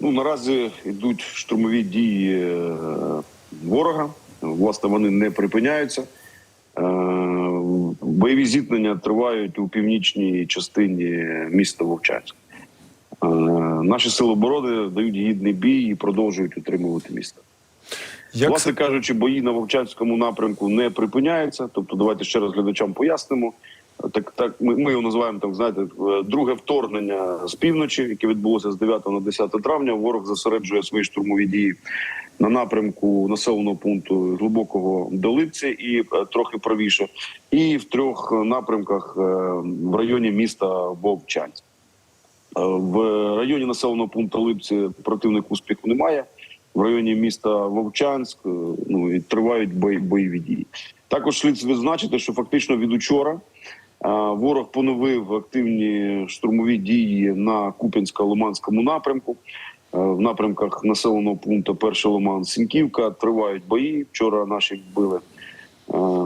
Ну наразі йдуть штурмові дії е, ворога. Власне, вони не припиняються. Е, Бойові зіткнення тривають у північній частині міста Вовчанськ. Е, Наші сили оборони дають гідний бій і продовжують утримувати місто. Як Власне кажучи, бої на Вовчанському напрямку не припиняються. Тобто, давайте ще раз глядачам пояснимо. Так, так ми, ми його називаємо так, знаєте, е, друге вторгнення з півночі, яке відбулося з 9 на 10 травня. Ворог зосереджує свої штурмові дії на напрямку населеного пункту глибокого Долипці і е, трохи правіше, і в трьох напрямках е, в районі міста Вовчанськ. В районі населеного пункту Липці противник успіху немає. В районі міста Вовчанськ ну і тривають бої, бойові дії. Також слід відзначити, що фактично від учора ворог поновив активні штурмові дії на Куп'янсько-Лиманському напрямку. Е, В напрямках населеного пункту Перший Лиман Сінківка тривають бої. Вчора наші били е,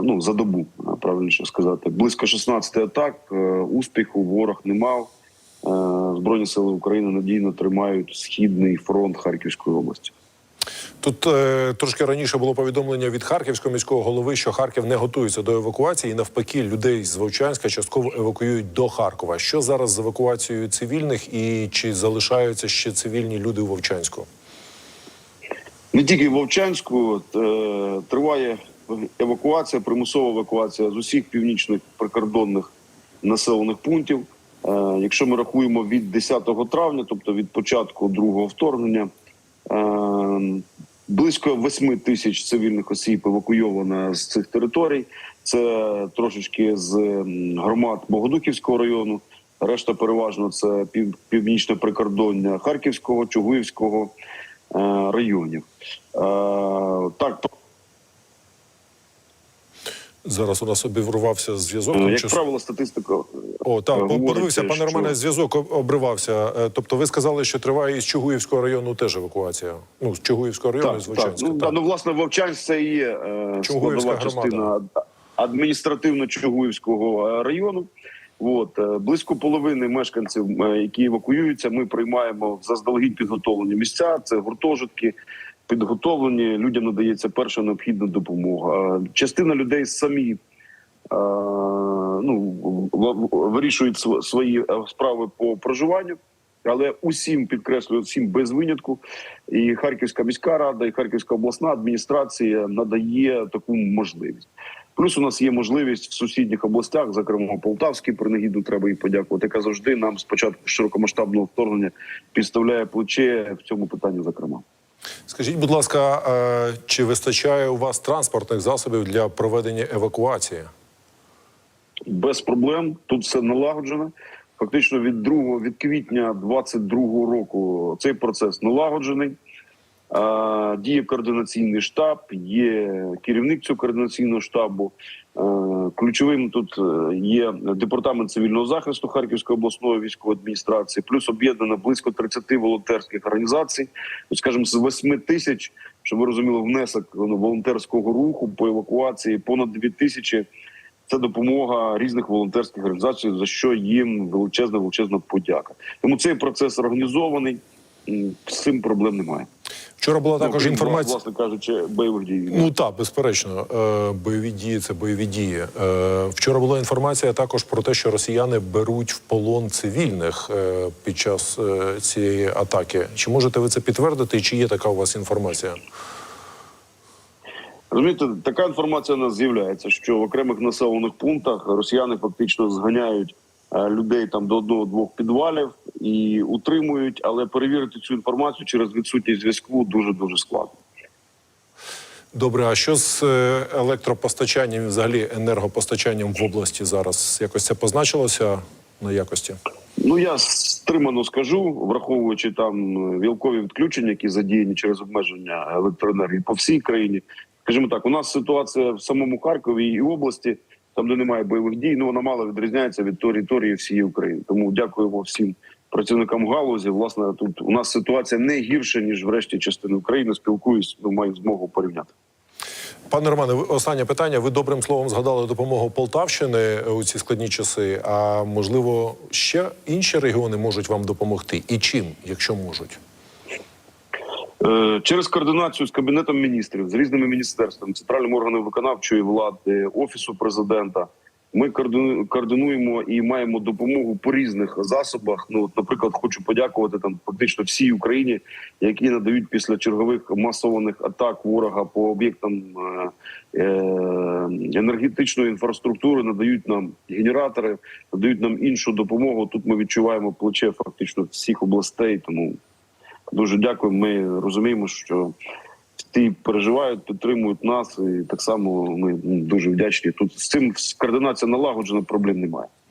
ну за добу, е, правильніше сказати. Близько 16 атак. е, Успіху ворог не мав. Е, Збройні сили України надійно тримають східний фронт Харківської області. Тут е, трошки раніше було повідомлення від харківського міського голови, що Харків не готується до евакуації, і навпаки, людей з Вовчанська частково евакуюють до Харкова. Що зараз з евакуацією цивільних і чи залишаються ще цивільні люди у Вовчанську? Не тільки в Вовчанську е, триває евакуація, примусова евакуація з усіх північних прикордонних населених пунктів. Е, якщо ми рахуємо від 10 травня, тобто від початку другого вторгнення, е, близько 8 тисяч цивільних осіб евакуйовано з цих територій. Це трошечки з громад Богодухівського району. Решта переважно це пів, північне прикордоння Харківського, Чугуївського е, районів. Е, так, Зараз у нас обірвався зв'язок. Е, Як що- правило, статистика О, так, подивився, пане що- Романе, зв'язок обривався. Е, Тобто, ви сказали, що триває із Чугуївського району теж евакуація. Ну, з Чугуївського району, і так, з так. Вовчанська. Ну, да, ну власне Вовчанськ це і є е, Чугуївська складова частина адміністративно-чугуївського е, району. От е, близько половини мешканців, е, які евакуюються, ми приймаємо в заздалегідь підготовлені місця. Це гуртожитки. Підготовлені людям надається перша необхідна допомога. Частина людей самі ну вирішують свої е, справи по проживанню. Але усім підкреслюю, всім без винятку, і Харківська міська рада, і Харківська обласна адміністрація надає таку можливість. Плюс у нас є можливість в сусідніх областях, зокрема Полтавській, принагідно треба їй подякувати, яка завжди нам спочатку широкомасштабного вторгнення підставляє плече в цьому питанні. Зокрема, Скажіть, будь ласка, чи вистачає у вас транспортних засобів для проведення евакуації? без проблем тут все налагоджено. Фактично від 2, від квітня 22 року цей процес налагоджений. Діє координаційний штаб, є керівник цього координаційного штабу. Ключовим тут е, є департамент цивільного захисту Харківської обласної військової адміністрації, плюс об'єднано близько 30 волонтерських організацій. Ну, скажімо, з 8 тисяч, щоб ви розуміли, внесок ну, волонтерського руху по евакуації понад 2 тисячі. Це допомога різних волонтерських організацій, за що їм величезна величезна подяка. Тому цей процес організований. З цим проблем немає. Вчора була також Ну, інформація. власне кажучи, бойових дій. Ну так, безперечно, е, бойові дії це бойові дії. Е, Вчора була інформація також про те, що росіяни беруть в полон цивільних е, під час цієї атаки. Чи можете ви це підтвердити? Чи є така у вас інформація? Розумієте, така інформація у нас з'являється, що в окремих населених пунктах росіяни фактично зганяють людей там до одного-двох підвалів і утримують, але перевірити цю інформацію через відсутність зв'язку дуже дуже складно. Добре, а що з е, електропостачанням взагалі енергопостачанням в області зараз? Якось це позначилося на якості? Ну я стримано скажу, враховуючи там е, вілкові відключення, які задіяні через обмеження електроенергії по всій країні. Скажімо так, у нас ситуація в самому Харкові і області, там де немає бойових дій, ну вона мало відрізняється від території всієї України. Тому дякуємо всім працівникам галузі. Власне, тут у нас ситуація не гірша ніж в решті частини України. Спілкуюсь, ну маю змогу порівняти. Пане Романе, останнє питання. Ви добрим словом згадали допомогу Полтавщини у ці складні часи. А можливо, ще інші регіони можуть вам допомогти? І чим, якщо можуть? Е, Через координацію з кабінетом міністрів, з різними міністерствами, центральним органом виконавчої влади, офісу президента. Ми координу- координуємо і маємо допомогу по різних засобах. Ну, наприклад, хочу подякувати там фактично всій Україні, які надають після чергових масованих атак ворога по об'єктам е, е, енергетичної інфраструктури, надають нам генератори, надають нам іншу допомогу. Тут ми відчуваємо плече фактично всіх областей. Тому дуже дякуємо. Ми розуміємо, що всі переживають, підтримують нас, і так само ми ну, дуже вдячні. Тут з цим координація налагоджена, проблем немає.